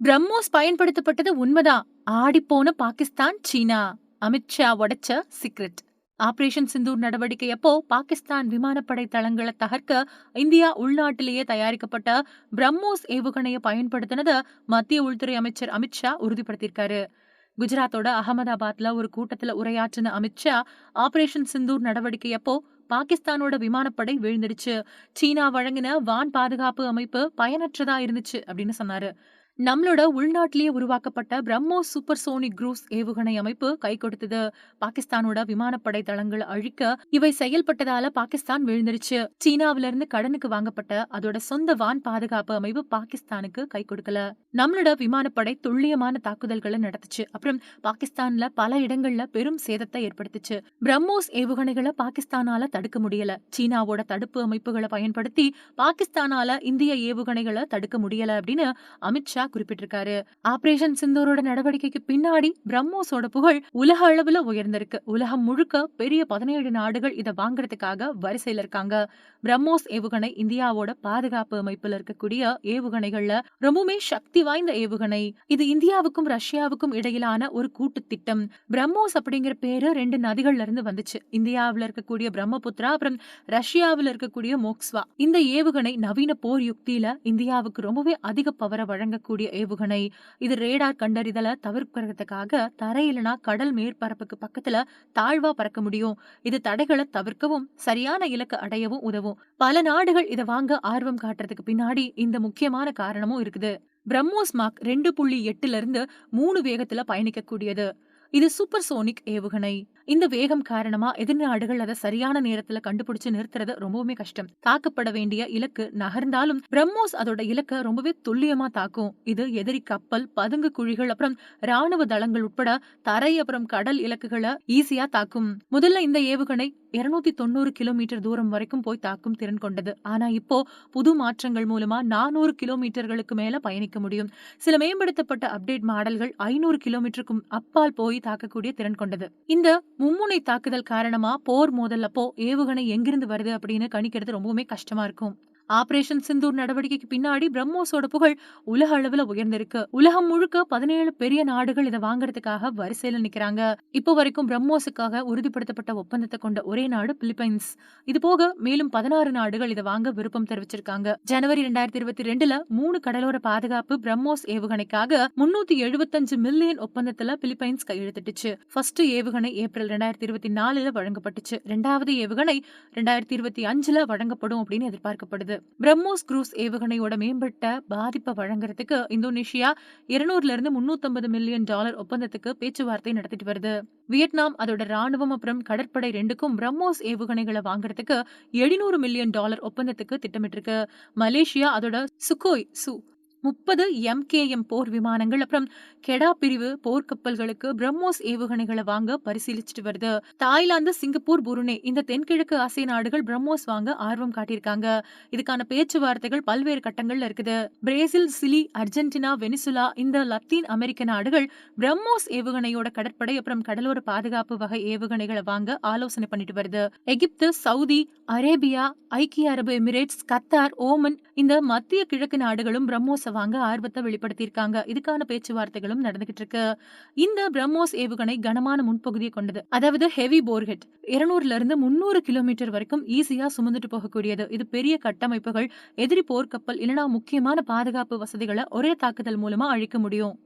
பிரம்மோஸ் பயன்படுத்தப்பட்டது உண்மைதான் ஆடிப்போன பாகிஸ்தான் சீனா. அமித்ஷா உடைச்ச சீக்ரெட் ஆபரேஷன் சிந்தூர் நடவடிக்கை அப்போ பாகிஸ்தான் விமானப்படை தளங்களை தகர்க்க இந்தியா உள்நாட்டிலேயே தயாரிக்கப்பட்ட பிரம்மோஸ் ஏவுகணையை பயன்படுத்தினத மத்திய உள்துறை அமைச்சர் அமித்ஷா உறுதிப்படுத்தியிருக்காரு. குஜராத்தோட அகமதாபாத்ல ஒரு கூட்டத்துல உரையாற்றின அமித்ஷா ஆபரேஷன் சிந்தூர் நடவடிக்கை அப்போ பாகிஸ்தானோட விமானப்படை வீழ்ந்துடுச்சு. சீனா வழங்கின வான் பாதுகாப்பு அமைப்பு பயனற்றதா இருந்துச்சு அப்படின்னு சொன்னாரு. நம்மளோட உள்நாட்டிலேயே உருவாக்கப்பட்ட பிரம்மோஸ் சூப்பர் சோனிக் குரூஸ் ஏவுகணை அமைப்பு கை கொடுத்தது. பாகிஸ்தானோட விமானப்படை தளங்களை அழிக்க இவை செயல்பட்டதால பாகிஸ்தான் விழுந்துருச்சு. சீனாவில இருந்து கடனுக்கு வாங்கப்பட்ட அதோட சொந்த வான் பாதுகாப்பு அமைப்பு பாகிஸ்தானுக்கு கை கொடுக்கல. நம்மளோட விமானப்படை துல்லியமான தாக்குதல்களை நடத்துச்சு. அப்புறம் பாகிஸ்தான்ல பல இடங்கள்ல பெரும் சேதத்தை ஏற்படுத்துச்சு. பிரம்மோஸ் ஏவுகணைகளை பாகிஸ்தானால தடுக்க முடியல. சீனாவோட தடுப்பு அமைப்புகளை பயன்படுத்தி பாகிஸ்தானால இந்திய ஏவுகணைகளை தடுக்க முடியல அப்படின்னு அமித்ஷா குறிப்பிட்டிருக்காரு. ஆபரேஷன் சிந்தூரோட நடவடிக்கைக்கு பின்னாடி பிரம்மோஸோட புகழ் உலக அளவுல உயர்ந்திருக்கு. உலகம் முழுக்க பெரிய பதினேழு நாடுகள் இதை வாங்குறதுக்காக வரிசையில இருக்காங்க. பிரம்மோஸ் ஏவுகணை இந்தியாவோட பாதுகாப்பு அமைப்புல இருக்கக்கூடிய ஏவுகணைகள்ல ரொம்பவுமே சக்தி வாய்ந்த ஏவுகணை. இது இந்தியாவுக்கும் ரஷ்யாவுக்கும் இடையிலான ஒரு கூட்டு திட்டம். பிரம்மோஸ் அப்படிங்கிற பேரு ரெண்டு நதிகள்ல இருந்து வந்துச்சு. இந்தியாவுல இருக்கக்கூடிய பிரம்மபுத்திரா அப்புறம் ரஷ்யாவுல இருக்கக்கூடிய மோக்ஸ்வா. இந்த ஏவுகணை நவீன போர் யுக்தியில இந்தியாவுக்கு ரொம்பவே அதிக பவரை வழங்கக்கூடிய ஏவுகணை. இது ரேடார் கண்டறிதலை தவிர்க்கிறதுக்காக தரையிலனா கடல் மேற்பரப்புக்கு பக்கத்துல தாழ்வா பறக்க முடியும். இது தடைகளை தவிர்க்கவும் சரியான இலக்கு அடையவும் உதவும். பல நாடுகள் இதை வாங்க ஆர்வம் காட்டுறதுக்கு பின்னாடி இந்த முக்கியமான காரணமும் இருக்குது. பிரம்மோஸ் மார்க் ரெண்டு புள்ளி எட்டுல இருந்து மூணு வேகத்துல பயணிக்கக்கூடியது. இது சூப்பர் சோனிக் ஏவுகணை. இந்த வேகம் காரணமா எதிர்நாடுகள் அதை சரியான நேரத்துல கண்டுபிடிச்சு நிறுத்துறது ரொம்பவுமே கஷ்டம். தாக்கப்பட வேண்டிய இலக்கு நகர்ந்தாலும் பிரம்மோஸ் அதோட இலக்க ரொம்பவே துல்லியமா தாக்கும். இது எதிரி கப்பல் பதுங்கு குழிகள் அப்புறம் ராணுவ தளங்கள் உட்பட தரை அப்புறம் கடல் இலக்குகளை ஈஸியா தாக்கும். முதல்ல இந்த ஏவுகணை இருநூத்தி தொண்ணூறு கிலோமீட்டர் தூரம் வரைக்கும் போய் தாக்கும் திறன் கொண்டது. ஆனா இப்போ புது மாற்றங்கள் மூலமா நானூறு கிலோமீட்டர்களுக்கு மேல பயணிக்க முடியும். சில மேம்படுத்தப்பட்ட அப்டேட் மாடல்கள் ஐநூறு கிலோமீட்டருக்கும் அப்பால் போய் தாக்கக்கூடிய திறன் கொண்டது. இந்த மும்முனை தாக்குதல் காரணமா போர் மோதல் அப்போ ஏவுகணை எங்கிருந்து வருது அப்படின்னு கணிக்கிறது ரொம்பவுமே கஷ்டமா இருக்கும். ஆபரேஷன் சிந்தூர் நடவடிக்கைக்கு பின்னாடி பிரம்மோஸோட புகழ் உலக அளவுல உயர்ந்திருக்கு. உலகம் முழுக்க பதினேழு பெரிய நாடுகள் இதை வாங்குறதுக்காக வரிசையில நிக்கிறாங்க. இப்போ வரைக்கும் பிரம்மோஸுக்காக உறுதிப்படுத்தப்பட்ட ஒப்பந்தத்தை கொண்ட ஒரே நாடு பிலிப்பைன்ஸ். இது போக மேலும் பதினாறு நாடுகள் இதை வாங்க விருப்பம் தெரிவிச்சிருக்காங்க. ஜனவரி ரெண்டாயிரத்தி இருபத்தி ரெண்டுல மூணு கடலோர பாதுகாப்பு பிரம்மோஸ் ஏவுகணைக்காக முன்னூத்தி எழுபத்தஞ்சு மில்லியன் ஒப்பந்தத்துல பிலிப்பைன்ஸ் கையெழுத்திட்டுச்சு. ஃபர்ஸ்ட் ஏவுகணை ஏப்ரல் ரெண்டாயிரத்தி இருபத்தி நாலுல வழங்கப்பட்டுச்சு. ரெண்டாவது ஏவுகணை ரெண்டாயிரத்தி இருபத்தி அஞ்சுல வழங்கப்படும் அப்படின்னு எதிர்பார்க்கப்படுது. பிரம்மோஸ் குரூஸ் ஏவுகணையோட மேம்பட்ட பாதிப்பை வழங்குறதுக்கு இந்தோனேஷியா இருநூறுல இருந்து முன்னூத்தி மில்லியன் டாலர் ஒப்பந்தத்துக்கு பேச்சுவார்த்தை நடத்திட்டு வருது. வியட்நாம் அதோட ராணுவம் அப்புறம் கடற்படை ரெண்டுக்கும் பிரம்மோஸ் ஏவுகணைகளை வாங்குறதுக்கு எழுநூறு மில்லியன் டாலர் ஒப்பந்தத்துக்கு திட்டமிட்டிருக்கு. மலேசியா அதோட சுகோய் சு முப்பது எம்கேஎம் போர் விமானங்கள் அப்புறம் கெடா பிரிவு போர்க்கப்பல்களுக்கு பிரம்மோஸ் ஏவுகணைகளை வாங்க பரிசீலிச்சுட்டு வருது. தாய்லாந்து சிங்கப்பூர் புருனே இந்த தென்கிழக்கு ஆசிய நாடுகள் பிரம்மோஸ் வாங்க ஆர்வம் காட்டியிருக்காங்க. இதுக்கான பேச்சுவார்த்தைகள் பல்வேறு கட்டங்கள்ல இருக்குது. பிரேசில் சிலி அர்ஜென்டினா வெனிசுலா இந்த லத்தீன் அமெரிக்க நாடுகள் பிரம்மோஸ் ஏவுகணையோட கடற்படை அப்புறம் கடலோர பாதுகாப்பு வகை ஏவுகணைகளை வாங்க ஆலோசனை பண்ணிட்டு வருது. எகிப்து சவுதி அரேபியா ஐக்கிய அரபு எமிரேட்ஸ் கத்தார் ஓமன் இந்த மத்திய கிழக்கு நாடுகளும் பிரம்மோஸ் வாங்க ஆர்வத்தை வெளிப்படுத்தியிருக்காங்க. இதுக்கான பேச்சுவார்த்தைகளும் நடந்துகிட்டு இருக்கு இந்த பிரம்மோஸ் ஏவுகணை கனமான முன்பகுதியை கொண்டது. அதாவது ஹெவி போர்ஹெட் இருநூறுல இருந்து முன்னூறு கிலோமீட்டர் வரைக்கும் ஈஸியா சுமந்துட்டு போகக்கூடியது. இது பெரிய கட்டமைப்புகள் எதிரி போர்க்கப்பல் இல்லைனா முக்கியமான பாதுகாப்பு வசதிகளை ஒரே தாக்குதல் மூலமா அழிக்க முடியும்.